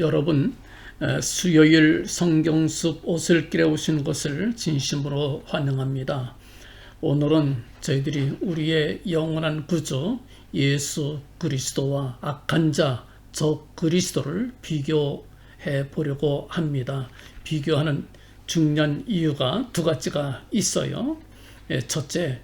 여러분 어, 수요일 성경숲 오슬길에 오신 것을 진심으로 환영합니다. 오늘은 저희들이 우리의 영원한 구주 예수 그리스도와 악한 자적 그리스도를 비교해 보려고 합니다. 비교하는 중요한 이유가 두 가지가 있어요. 예, 첫째,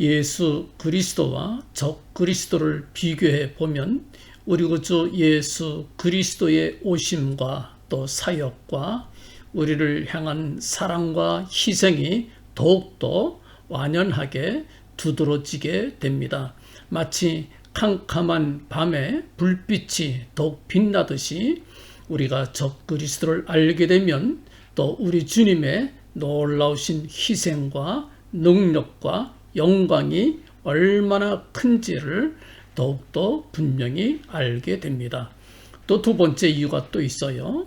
예수 그리스도와 적 그리스도를 비교해 보면 우리 구주 예수 그리스도의 오심과 또 사역과 우리를 향한 사랑과 희생이 더욱더 완연하게 두드러지게 됩니다. 마치 캄캄한 밤에 불빛이 더욱 빛나듯이 우리가 적 그리스도를 알게 되면 또 우리 주님의 놀라우신 희생과 능력과 영광이 얼마나 큰지를 더욱더 분명히 알게 됩니다. 또 두 번째 이유가 또 있어요.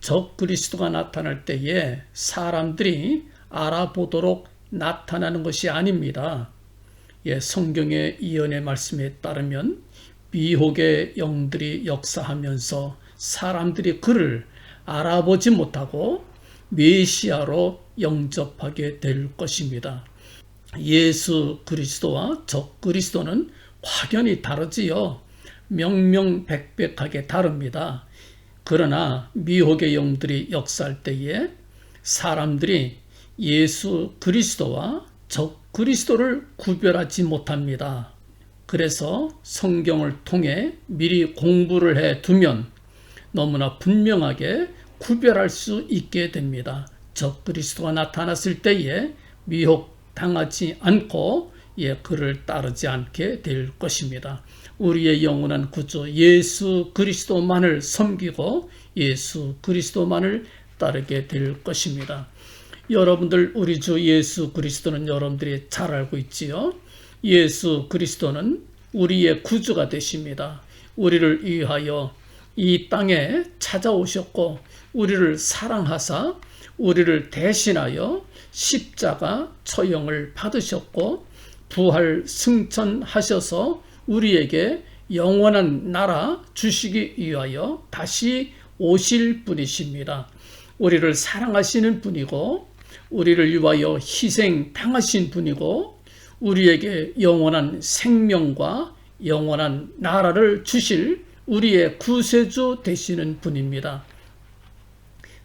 적 그리스도가 나타날 때에 사람들이 알아보도록 나타나는 것이 아닙니다. 예, 성경의 이언의 말씀에 따르면 미혹의 영들이 역사하면서 사람들이 그를 알아보지 못하고 메시아로 영접하게 될 것입니다. 예수 그리스도와 적 그리스도는 확연히 다르지요. 명명백백하게 다릅니다. 그러나 미혹의 영들이 역사할 때에 사람들이 예수 그리스도와 적 그리스도를 구별하지 못합니다. 그래서 성경을 통해 미리 공부를 해 두면 너무나 분명하게 구별할 수 있게 됩니다. 적 그리스도가 나타났을 때에 미혹 당하지 않고 예, 그를 따르지 않게 될 것입니다. 우리의 영원한 구주 예수 그리스도만을 섬기고 예수 그리스도만을 따르게 될 것입니다. 여러분들 우리 주 예수 그리스도는 여러분들이 잘 알고 있지요. 예수 그리스도는 우리의 구주가 되십니다. 우리를 위하여 이 땅에 찾아오셨고 우리를 사랑하사 우리를 대신하여 십자가 처형을 받으셨고 부활 승천하셔서 우리에게 영원한 나라 주시기 위하여 다시 오실 분이십니다. 우리를 사랑하시는 분이고 우리를 위하여 희생 당하신 분이고 우리에게 영원한 생명과 영원한 나라를 주실 우리의 구세주 되시는 분입니다.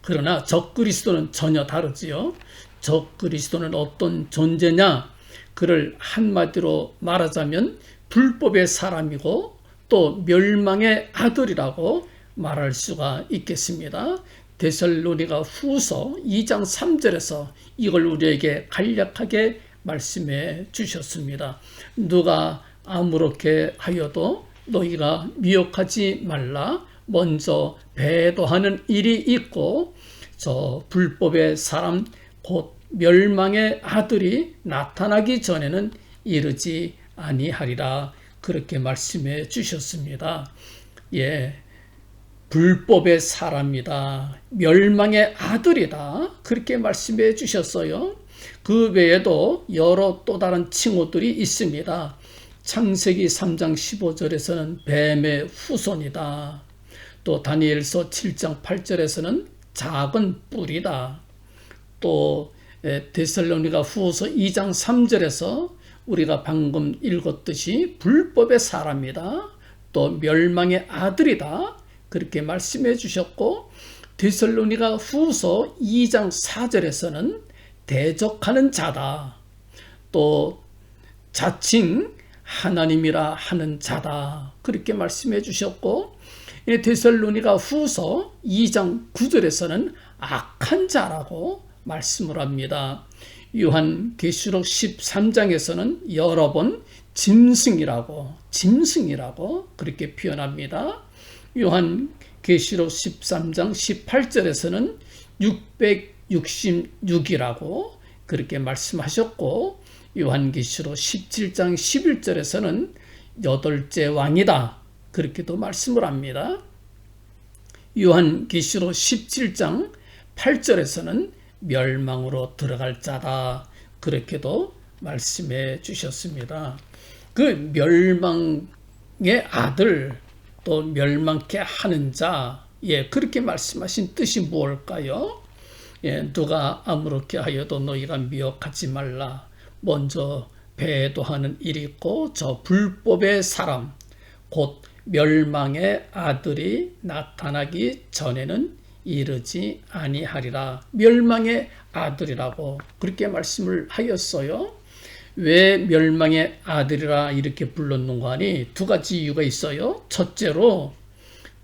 그러나 적그리스도는 전혀 다르지요. 적그리스도는 어떤 존재냐? 그를 한마디로 말하자면 불법의 사람이고 또 멸망의 아들이라고 말할 수가 있겠습니다. 데살로니가 후서 2장 3절에서 이걸 우리에게 간략하게 말씀해 주셨습니다. 누가 아무렇게 하여도 너희가 미혹하지 말라. 먼저 배도하는 일이 있고 저 불법의 사람 곧 멸망의 아들이 나타나기 전에는 이르지 아니하리라 그렇게 말씀해 주셨습니다. 예. 불법의 사람이다. 멸망의 아들이다. 그렇게 말씀해 주셨어요. 그 외에도 여러 또 다른 칭호들이 있습니다. 창세기 3장 15절에서는 뱀의 후손이다. 또 다니엘서 7장 8절에서는 작은 뿔이다. 또 데살로니가 후서 2장 3절에서 우리가 방금 읽었듯이 불법의 사람이다. 또 멸망의 아들이다. 그렇게 말씀해 주셨고 데살로니가 후서 2장 4절에서는 대적하는 자다. 또 자칭 하나님이라 하는 자다. 그렇게 말씀해 주셨고 데살로니가 후서 2장 9절에서는 악한 자라고 말씀을 합니다. 요한 계시록 13장에서는 여러 번 짐승이라고 짐승이라고 그렇게 표현합니다. 요한 계시록 13장 18절에서는 666이라고 그렇게 말씀하셨고 요한계시록 17장 11절에서는 여덟째 왕이다. 그렇게도 말씀을 합니다. 요한계시록 17장 8절에서는 멸망으로 들어갈 자다. 그렇게도 말씀해 주셨습니다. 그 멸망의 아들 또 멸망케 하는 자 예, 그렇게 말씀하신 뜻이 무엇일까요? 예, 누가 아무렇게 하여도 너희가 미혹하지 말라. 먼저 배도하는 일이 있고 저 불법의 사람 곧 멸망의 아들이 나타나기 전에는 이르지 아니하리라. 멸망의 아들이라고 그렇게 말씀을 하였어요. 왜 멸망의 아들이라 이렇게 불렀는가 하니 두 가지 이유가 있어요. 첫째로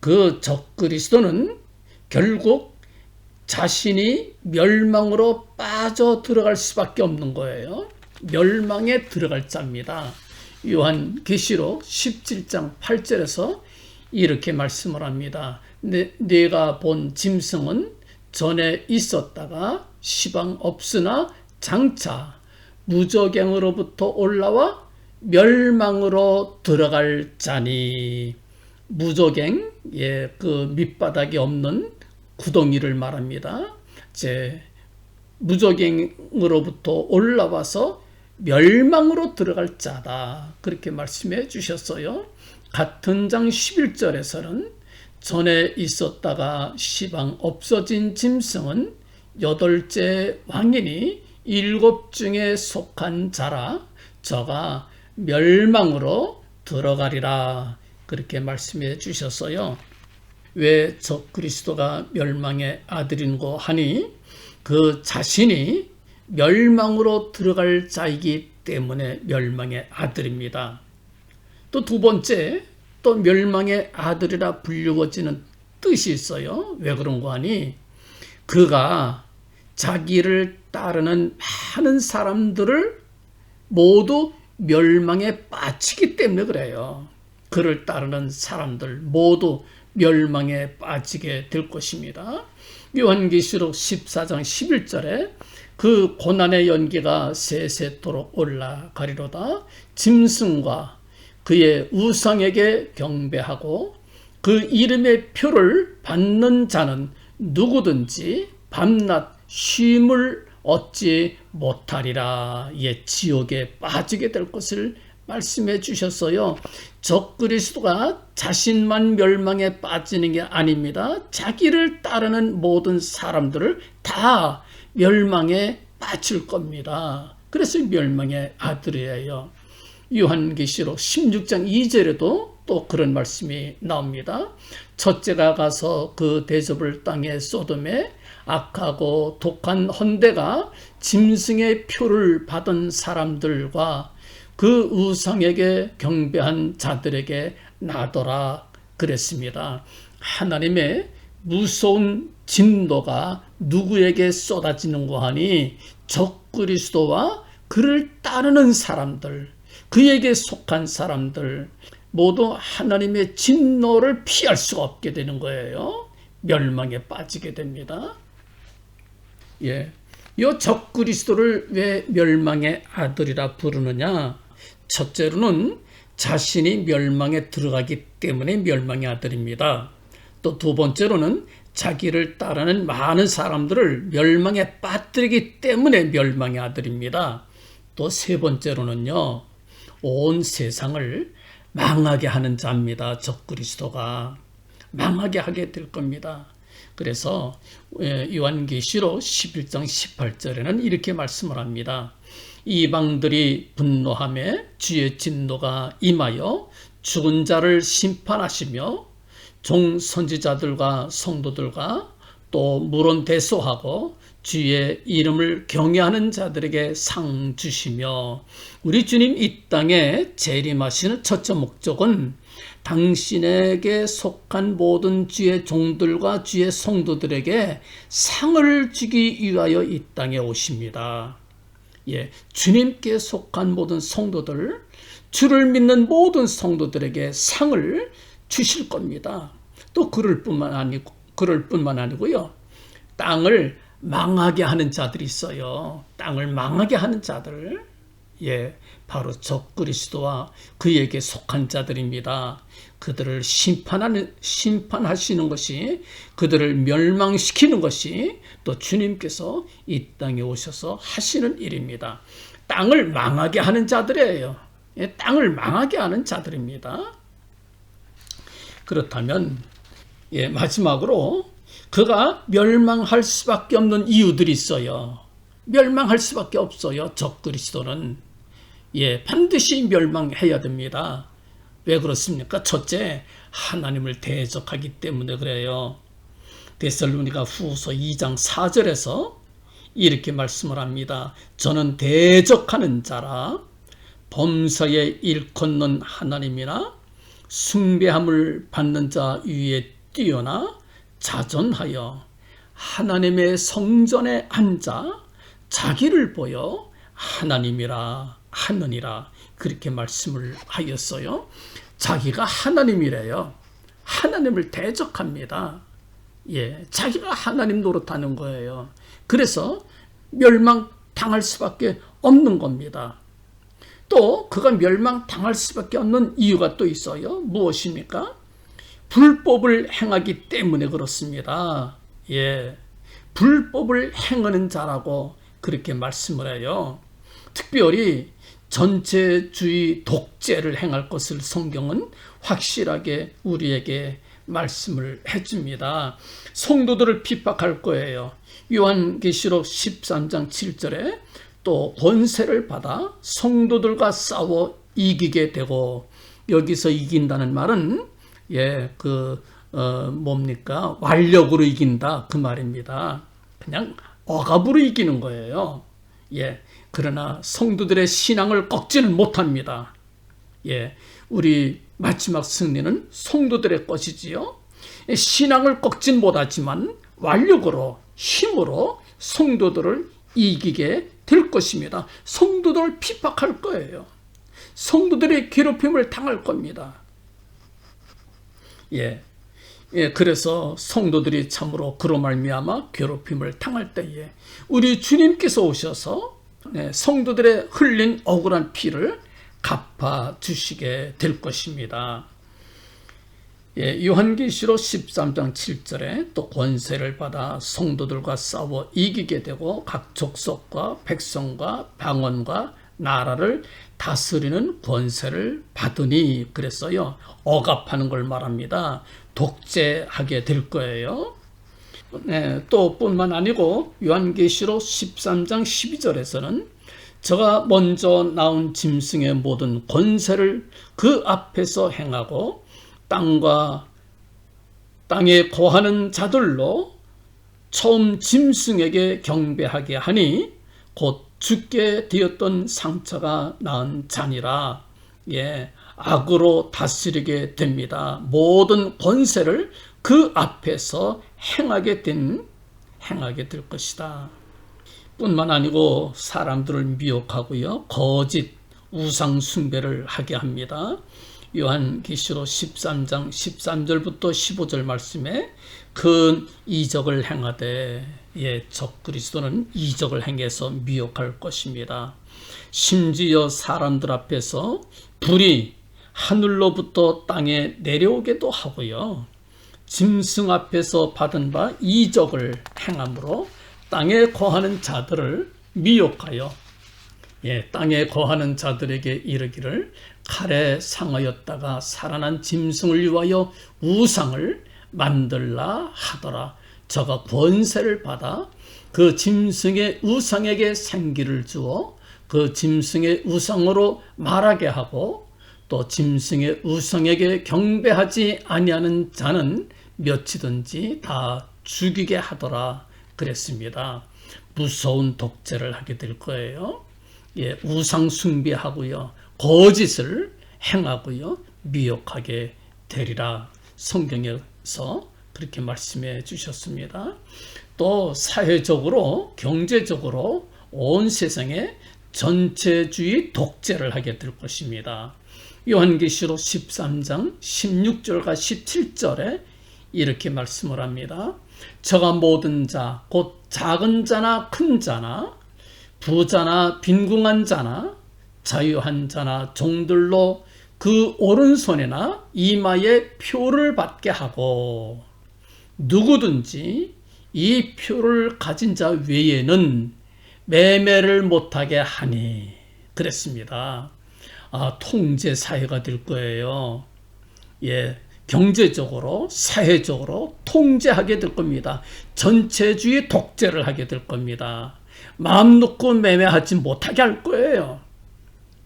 그 적그리스도는 결국 자신이 멸망으로 빠져 들어갈 수밖에 없는 거예요. 멸망에 들어갈 자입니다. 요한 계시록 17장 8절에서 이렇게 말씀을 합니다. 내, 내가 본 짐승은 전에 있었다가 시방 없으나 장차 무적행으로부터 올라와 멸망으로 들어갈 자니 무적행 예, 그 밑바닥이 없는 구덩이를 말합니다. 제 무적행으로부터 올라와서 멸망으로 들어갈 자다. 그렇게 말씀해 주셨어요. 같은 장 11절에서는 전에 있었다가 시방 없어진 짐승은 여덟째 왕이니 일곱 중에 속한 자라 저가 멸망으로 들어가리라. 그렇게 말씀해 주셨어요. 왜 저 그리스도가 멸망의 아들인고 하니 그 자신이 멸망으로 들어갈 자이기 때문에 멸망의 아들입니다. 또 두 번째, 또 멸망의 아들이라 불리워지는 뜻이 있어요. 왜 그런고 하니 그가 자기를 따르는 많은 사람들을 모두 멸망에 빠지기 때문에 그래요. 그를 따르는 사람들 모두 멸망에 빠지게 될 것입니다. 요한계시록 14장 11절에 그 고난의 연기가 세세토록 올라가리로다 짐승과 그의 우상에게 경배하고 그 이름의 표를 받는 자는 누구든지 밤낮 쉼을 얻지 못하리라. 예, 지옥에 빠지게 될 것을 말씀해 주셨어요. 적 그리스도가 자신만 멸망에 빠지는 게 아닙니다. 자기를 따르는 모든 사람들을 다 멸망에 빠질 겁니다. 그래서 멸망의 아들이에요. 요한계시록 16장 2절에도 또 그런 말씀이 나옵니다. 첫째가 가서 그 대접을 땅에 쏟음에 악하고 독한 헌대가 짐승의 표를 받은 사람들과 그 우상에게 경배한 자들에게 나더라 그랬습니다. 하나님의 무서운 진노가 누구에게 쏟아지는고 하니 적그리스도와 그를 따르는 사람들, 그에게 속한 사람들 모두 하나님의 진노를 피할 수가 없게 되는 거예요. 멸망에 빠지게 됩니다. 예. 요 적그리스도를 왜 멸망의 아들이라 부르느냐? 첫째로는 자신이 멸망에 들어가기 때문에 멸망의 아들입니다. 또 두 번째로는 자기를 따르는 많은 사람들을 멸망에 빠뜨리기 때문에 멸망의 아들입니다. 또 세 번째로는요, 온 세상을 망하게 하는 자입니다. 적그리스도가 망하게 하게 될 겁니다. 그래서 예, 요한계시록 11장 18절에는 이렇게 말씀을 합니다. 이방들이 분노함에 주의 진노가 임하여 죽은 자를 심판하시며 종 선지자들과 성도들과 또 물론 대소하고 주의 이름을 경외하는 자들에게 상 주시며 우리 주님 이 땅에 재림하시는 첫째 목적은 당신에게 속한 모든 주의 종들과 주의 성도들에게 상을 주기 위하여 이 땅에 오십니다. 예, 주님께 속한 모든 성도들, 주를 믿는 모든 성도들에게 상을 주실 겁니다. 또 그럴 뿐만 아니고 그럴 뿐만 아니고요. 땅을 망하게 하는 자들이 있어요. 땅을 망하게 하는 자들. 예, 바로 적그리스도와 그에게 속한 자들입니다. 그들을 심판하는 심판하시는 것이 그들을 멸망시키는 것이 또 주님께서 이 땅에 오셔서 하시는 일입니다. 땅을 망하게 하는 자들이에요. 예, 땅을 망하게 하는 자들입니다. 그렇다면 예, 마지막으로 그가 멸망할 수밖에 없는 이유들이 있어요. 멸망할 수밖에 없어요. 적그리스도는 예, 반드시 멸망해야 됩니다. 왜 그렇습니까? 첫째, 하나님을 대적하기 때문에 그래요. 데살로니가 후서 2장 4절에서 이렇게 말씀을 합니다. 저는 대적하는 자라 범사에 일컫는 하나님이나 숭배함을 받는 자 위에 뛰어나 자전하여 하나님의 성전에 앉아 자기를 보여 하나님이라 하느니라 그렇게 말씀을 하였어요. 자기가 하나님이래요. 하나님을 대적합니다. 예, 자기가 하나님 노릇하는 거예요. 그래서 멸망 당할 수밖에 없는 겁니다. 또 그가 멸망 당할 수밖에 없는 이유가 또 있어요. 무엇입니까? 불법을 행하기 때문에 그렇습니다. 예. 불법을 행하는 자라고 그렇게 말씀을 해요. 특별히 전체주의 독재를 행할 것을 성경은 확실하게 우리에게 말씀을 해줍니다. 성도들을 핍박할 거예요. 요한계시록 13장 7절에 또 권세를 받아 성도들과 싸워 이기게 되고 여기서 이긴다는 말은 예, 그, 어, 뭡니까? 완력으로 이긴다. 그 말입니다. 그냥 억압으로 이기는 거예요. 예. 그러나 성도들의 신앙을 꺾지는 못합니다. 예. 우리 마지막 승리는 성도들의 것이지요. 신앙을 꺾진 못하지만 완력으로, 힘으로 성도들을 이기게 될 것입니다. 성도들을 핍박할 거예요. 성도들의 괴롭힘을 당할 겁니다. 예. 예, 그래서 성도들이 참으로 그로 말미암아 괴롭힘을 당할 때에 우리 주님께서 오셔서 네, 성도들의 흘린 억울한 피를 갚아 주시게 될 것입니다. 예, 요한계시록 13장 7절에 또 권세를 받아 성도들과 싸워 이기게 되고 각 족속과 백성과 방언과 나라를 다스리는 권세를 받으니 그랬어요. 억압하는 걸 말합니다. 독재하게 될 거예요. 네, 또 뿐만 아니고 요한계시록 13장 12절에서는 저가 먼저 나온 짐승의 모든 권세를 그 앞에서 행하고 땅과 땅에 거하는 자들로 처음 짐승에게 경배하게 하니 곧 죽게 되었던 상처가 나은 잔이라 예 악으로 다스리게 됩니다. 모든 권세를 그 앞에서 행하게 된 행하게 될 것이다. 뿐만 아니고 사람들을 미혹하고요. 거짓 우상 숭배를 하게 합니다. 요한계시록 13장 13절부터 15절 말씀에 큰 이적을 행하되 예, 적 그리스도는 이적을 행해서 미혹할 것입니다. 심지어 사람들 앞에서 불이 하늘로부터 땅에 내려오게도 하고요. 짐승 앞에서 받은 바 이적을 행함으로 땅에 거하는 자들을 미혹하여 예, 땅에 거하는 자들에게 이르기를 칼에 상하였다가 살아난 짐승을 위하여 우상을 만들라 하더라. 저가 권세를 받아 그 짐승의 우상에게 생기를 주어 그 짐승의 우상으로 말하게 하고 또 짐승의 우상에게 경배하지 아니하는 자는 몇이든지 다 죽이게 하더라 그랬습니다. 무서운 독재를 하게 될 거예요. 예, 우상 숭배하고요. 거짓을 행하고요. 미혹하게 되리라. 성경에서 그렇게 말씀해 주셨습니다. 또 사회적으로 경제적으로 온 세상에 전체주의 독재를 하게 될 것입니다. 요한계시록 13장 16절과 17절에 이렇게 말씀을 합니다. 저가 모든 자, 곧 작은 자나 큰 자나 부자나 빈궁한 자나 자유한 자나 종들로 그 오른손에나 이마에 표를 받게 하고 누구든지 이 표를 가진 자 외에는 매매를 못하게 하니 그랬습니다. 아, 통제 사회가 될 거예요. 예, 경제적으로, 사회적으로 통제하게 될 겁니다. 전체주의 독재를 하게 될 겁니다. 마음 놓고 매매하지 못하게 할 거예요.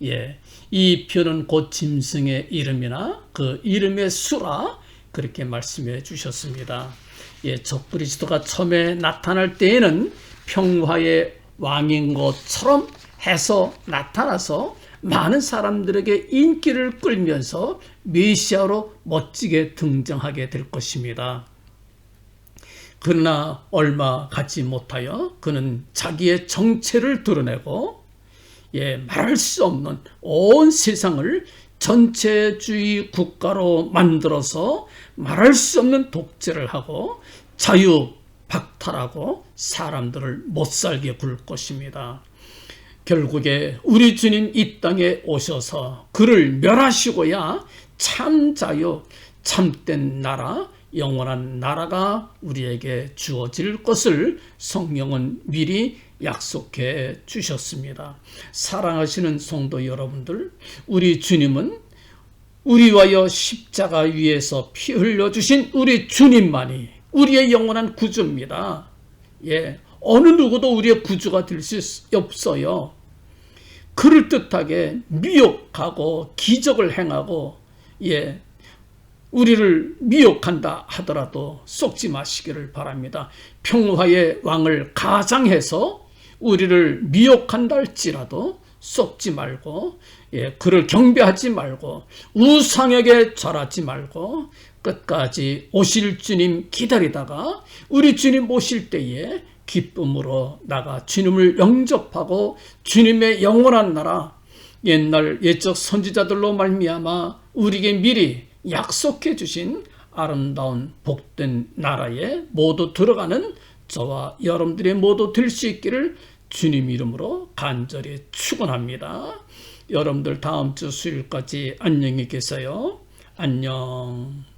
예. 이 표는 곧 짐승의 이름이나 그 이름의 수라 그렇게 말씀해 주셨습니다. 예, 적그리스도가 처음에 나타날 때에는 평화의 왕인 것처럼 해서 나타나서 많은 사람들에게 인기를 끌면서 메시아로 멋지게 등장하게 될 것입니다. 그러나 얼마 가지 못하여 그는 자기의 정체를 드러내고 예, 말할 수 없는 온 세상을 전체주의 국가로 만들어서 말할 수 없는 독재를 하고 자유 박탈하고 사람들을 못 살게 굴 것입니다. 결국에 우리 주님 이 땅에 오셔서 그를 멸하시고야 참 자유, 참된 나라, 영원한 나라가 우리에게 주어질 것을 성령은 미리 약속해 주셨습니다. 사랑하시는 성도 여러분들, 우리 주님은 우리와여 십자가 위에서 피 흘려 주신 우리 주님만이 우리의 영원한 구주입니다. 예. 어느 누구도 우리의 구주가 될 수 없어요. 그럴듯하게 미혹하고 기적을 행하고 예. 우리를 미혹한다 하더라도 속지 마시기를 바랍니다. 평화의 왕을 가장해서 우리를 미혹한다 할지라도 속지 말고 예, 그를 경배하지 말고 우상에게 절하지 말고 끝까지 오실 주님 기다리다가 우리 주님 오실 때에 기쁨으로 나가 주님을 영접하고 주님의 영원한 나라 옛날 옛적 선지자들로 말미암아 우리에게 미리 약속해 주신 아름다운 복된 나라에 모두 들어가는 저와 여러분들이 모두 될 수 있기를 주님 이름으로 간절히 축원합니다. 여러분들 다음 주 수요일까지 안녕히 계세요. 안녕.